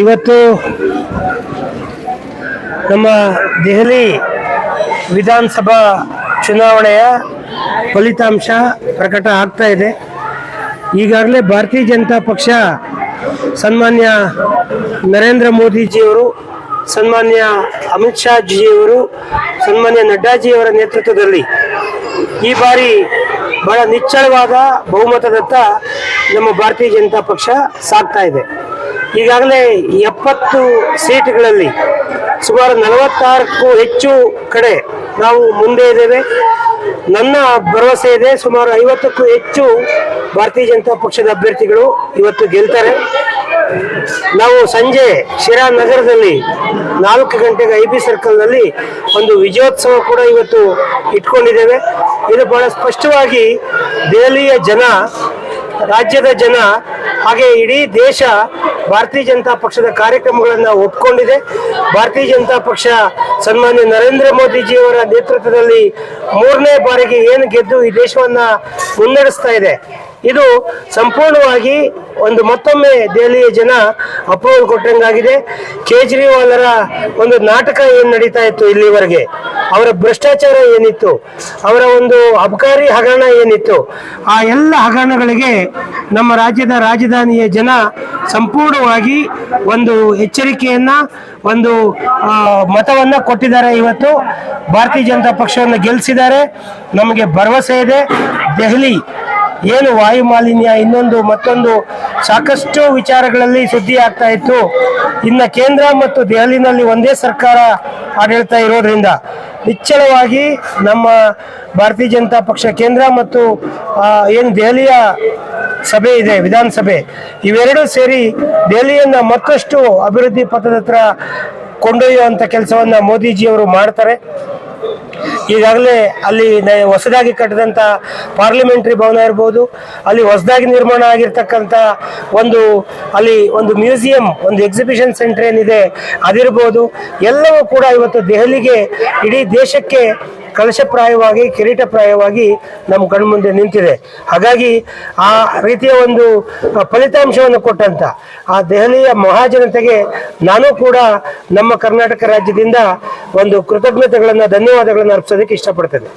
ಇವತ್ತು ನಮ್ಮ ದೆಹಲಿ ವಿಧಾನಸಭಾ ಚುನಾವಣೆಯ ಫಲಿತಾಂಶ ಪ್ರಕಟ ಆಗ್ತಾ ಇದೆ. ಈಗಾಗಲೇ ಭಾರತೀಯ ಜನತಾ ಪಕ್ಷ ಸನ್ಮಾನ್ಯ ನರೇಂದ್ರ ಮೋದಿಜಿಯವರು, ಸನ್ಮಾನ್ಯ ಅಮಿತ್ ಶಾ ಜಿಯವರು ಸನ್ಮಾನ್ಯ ನಡ್ಡಾಜಿಯವರ ನೇತೃತ್ವದಲ್ಲಿ ಈ ಬಾರಿ ಬಹಳ ನಿಚ್ಚಳವಾದ ಬಹುಮತದತ್ತ ನಮ್ಮ ಭಾರತೀಯ ಜನತಾ ಪಕ್ಷ ಸಾಗ್ತಾ ಇದೆ. ಈಗಾಗಲೇ ಎಪ್ಪತ್ತು ಸೀಟ್ಗಳಲ್ಲಿ ಸುಮಾರು ನಲವತ್ತಾರಕ್ಕೂ ಹೆಚ್ಚು ಕಡೆ ನಾವು ಮುಂದೆ ಇದ್ದೇವೆ. ನನ್ನ ಭರವಸೆ ಇದೆ, ಸುಮಾರು ಐವತ್ತಕ್ಕೂ ಹೆಚ್ಚು ಭಾರತೀಯ ಜನತಾ ಪಕ್ಷದ ಅಭ್ಯರ್ಥಿಗಳು ಇವತ್ತು ಗೆಲ್ತಾರೆ. ನಾವು ಸಂಜೆ ಶಿರಾ ನಗರದಲ್ಲಿ ನಾಲ್ಕು ಗಂಟೆಗೆ ಐ ಬಿ ಸರ್ಕಲ್ನಲ್ಲಿ ಒಂದು ವಿಜಯೋತ್ಸವ ಕೂಡ ಇವತ್ತು ಇಟ್ಕೊಂಡಿದ್ದೇವೆ. ಇದು ಬಹಳ ಸ್ಪಷ್ಟವಾಗಿ ದೆಹಲಿಯ ಜನ, ರಾಜ್ಯದ ಜನ, ಹಾಗೆ ಇಡೀ ದೇಶ ಭಾರತೀಯ ಜನತಾ ಪಕ್ಷದ ಕಾರ್ಯಕ್ರಮಗಳನ್ನು ಒಪ್ಕೊಂಡಿದೆ. ಭಾರತೀಯ ಜನತಾ ಪಕ್ಷ ಸನ್ಮಾನ್ಯ ನರೇಂದ್ರ ಮೋದಿಜಿಯವರ ನೇತೃತ್ವದಲ್ಲಿ ಮೂರನೇ ಬಾರಿಗೆ ಏನು ಗೆದ್ದು ಈ ದೇಶವನ್ನ ಮುನ್ನಡೆಸ್ತಾ ಇದೆ. ಇದು ಸಂಪೂರ್ಣವಾಗಿ ಒಂದು ಮತ್ತೊಮ್ಮೆ ದೆಹಲಿಯ ಜನ ಅಪ್ರೂವಲ್ ಕೊಟ್ಟಂಗಾಗಿದೆ. ಕೇಜ್ರಿವಾಲರ ಒಂದು ನಾಟಕ ಏನು ನಡೀತಾ ಇತ್ತು ಇಲ್ಲಿವರೆಗೆ? ಅವರ ಭ್ರಷ್ಟಾಚಾರ ಏನಿತ್ತು, ಅವರ ಒಂದು ಅಬಕಾರಿ ಹಗರಣ ಏನಿತ್ತು, ಆ ಎಲ್ಲ ಹಗರಣಗಳಿಗೆ ನಮ್ಮ ರಾಜ್ಯದ ರಾಜಧಾನಿಯ ಜನ ಸಂಪೂರ್ಣವಾಗಿ ಒಂದು ಎಚ್ಚರಿಕೆಯನ್ನ, ಒಂದು ಮತವನ್ನ ಕೊಟ್ಟಿದ್ದಾರೆ ಇವತ್ತು. ಭಾರತೀಯ ಜನತಾ ಪಕ್ಷವನ್ನು ಗೆಲ್ಲಿಸಿದ್ದಾರೆ ನಮಗೆ ಭರವಸೆ ಇದೆ. ದೆಹಲಿ ಏನು ವಾಯು ಮಾಲಿನ್ಯ ಇನ್ನೊಂದು ಮತ್ತೊಂದು ಸಾಕಷ್ಟು ವಿಚಾರಗಳಲ್ಲಿ ಸುದ್ದಿ ಆಗ್ತಾ ಇತ್ತು. ಇನ್ನು ಕೇಂದ್ರ ಮತ್ತು ದೆಹಲಿನಲ್ಲಿ ಒಂದೇ ಸರ್ಕಾರ ಆಡಳಿತ ಇರೋದ್ರಿಂದ ನಿಚ್ಚಳವಾಗಿ ನಮ್ಮ ಭಾರತೀಯ ಜನತಾ ಪಕ್ಷ ಕೇಂದ್ರ ಮತ್ತು ಏನು ದೆಹಲಿಯ ಸಭೆ ಇದೆ, ವಿಧಾನಸಭೆ, ಇವೆರಡೂ ಸೇರಿ ದೆಹಲಿಯನ್ನ ಮತ್ತಷ್ಟು ಅಭಿವೃದ್ಧಿ ಪಥದತ್ರ ಕೊಂಡೊಯ್ಯುವಂಥ ಕೆಲಸವನ್ನ ಮೋದಿಜಿಯವರು ಮಾಡ್ತಾರೆ. ಈಗಾಗಲೇ ಅಲ್ಲಿ ಹೊಸದಾಗಿ ಕಟ್ಟಿದಂಥ ಪಾರ್ಲಿಮೆಂಟ್ರಿ ಭವನ ಇರ್ಬೋದು, ಅಲ್ಲಿ ಹೊಸದಾಗಿ ನಿರ್ಮಾಣ ಆಗಿರ್ತಕ್ಕಂಥ ಒಂದು ಅಲ್ಲಿ ಒಂದು ಮ್ಯೂಸಿಯಂ ಒಂದು ಎಕ್ಸಿಬಿಷನ್ ಸೆಂಟರ್ ಏನಿದೆ ಅದಿರ್ಬೋದು, ಎಲ್ಲವೂ ಕೂಡ ಇವತ್ತು ದೆಹಲಿಗೆ, ಇಡೀ ದೇಶಕ್ಕೆ ಕಲಶಪ್ರಾಯವಾಗಿ ಕಿರೀಟಪ್ರಾಯವಾಗಿ ನಮ್ಮ ಕಣ್ಮುಂದೆ ನಿಂತಿದೆ. ಹಾಗಾಗಿ ಆ ರೀತಿಯ ಒಂದು ಫಲಿತಾಂಶವನ್ನು ಕೊಟ್ಟಂತ ಆ ದೆಹಲಿಯ ಮಹಾಜನತೆಗೆ ನಾನು ಕೂಡ ನಮ್ಮ ಕರ್ನಾಟಕ ರಾಜ್ಯದಿಂದ ಒಂದು ಕೃತಜ್ಞತೆಗಳನ್ನು, ಧನ್ಯವಾದಗಳನ್ನು ಅರ್ಪಿಸೋದಕ್ಕೆ ಇಷ್ಟಪಡ್ತೇನೆ.